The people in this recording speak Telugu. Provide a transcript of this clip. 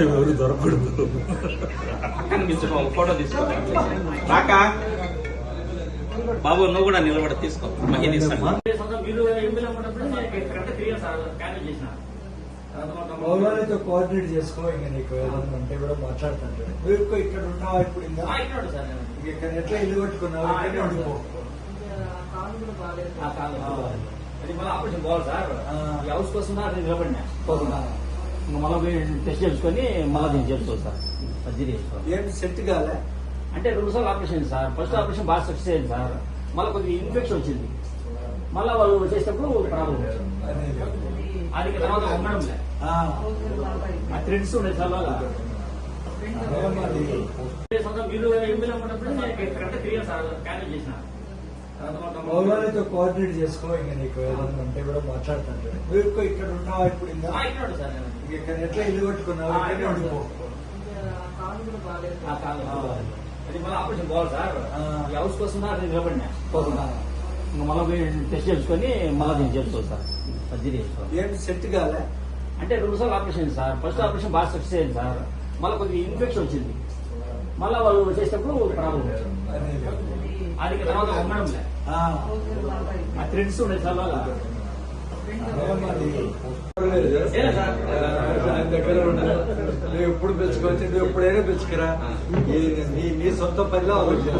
ఎవరు దొరకకూడదు. ఫోటో బాబు నువ్వు కూడా నిలబడి తీసుకో. కోఆర్డినేట్ చేసుకో ఇంకా నీకు ఏదన్నా ఉంటే కూడా నువ్వు ఎక్కువ ఇక్కడ ఉన్నావా ఇప్పుడు ఇక్కడ ఎట్లా ఇల్లు కట్టుకున్నావు? ఇక్కడే ఉండిపో. అది మళ్ళీ ఆపరేషన్ పోవాలి సార్. హౌస్ కోసం అది నిలబడినా. మళ్ళీ టెస్ట్ చేసుకొని మళ్ళీ నేను చేసుకోవాలి సార్. సర్జరీ చేసుకోవాలి ఏంటి సెట్ కాలే? అంటే రెండు సార్లు ఆపరేషన్ అయింది సార్. ఫస్ట్ ఆపరేషన్ బాగా సక్సెస్ అయింది సార్. మళ్ళీ కొద్దిగా ఇన్ఫెక్షన్ వచ్చింది. మళ్ళీ వాళ్ళు చేసేటప్పుడు ప్రాబ్లం వచ్చింది. అది తర్వాత ఉండడం లే. ఆ, థ్రెడ్స్ ఉన్నాయి సార్ అదే మరి. ఎంపీలో ఉన్నప్పుడు నేను కరెక్ట్ త్రీ ఇయర్స్ క్యాన్సిల్ చేసిన. మౌలాలతో కోఆర్డినేట్ చేసుకో ఇంకా నీకు ఏదన్నా ఉంటే కూడా మాట్లాడుతుంటాడు నువ్వు ఎక్కువ ఇక్కడ ఉన్నావా ఇప్పుడు ఇంకా? ఆ, ఇక్కడ ఎట్లా ఇల్లు కట్టుకున్నావు? ఇక్కడే ఉండిపో? హౌస్ కోసం నిలబడినా. ఇంకా మళ్ళీ టెస్ట్ చేసుకొని మళ్ళీ నేను చేసుకోవాలి సార్. సర్జరీ చేసుకోవాలి ఏంటి సెట్ కాలే? అంటే రెండు సార్లు ఆపరేషన్ సార్. ఫస్ట్ ఆపరేషన్ బాగా సక్సెస్ అయింది సార్. మళ్ళీ కొద్దిగా ఇన్ఫెక్షన్ వచ్చింది. మళ్ళీ వాళ్ళు చేసేటప్పుడు ప్రాబ్లం వచ్చింది. ఇంకా తర్వాత ఉండడం ఆ, థ్రెడ్స్ ఉన్నాయి. నువ్వు ఎప్పుడు పెంచుకోవచ్చు నువ్వు ఎప్పుడైనా పెంచుకురా నీ నీ సొంత పనిలో ఆలోచన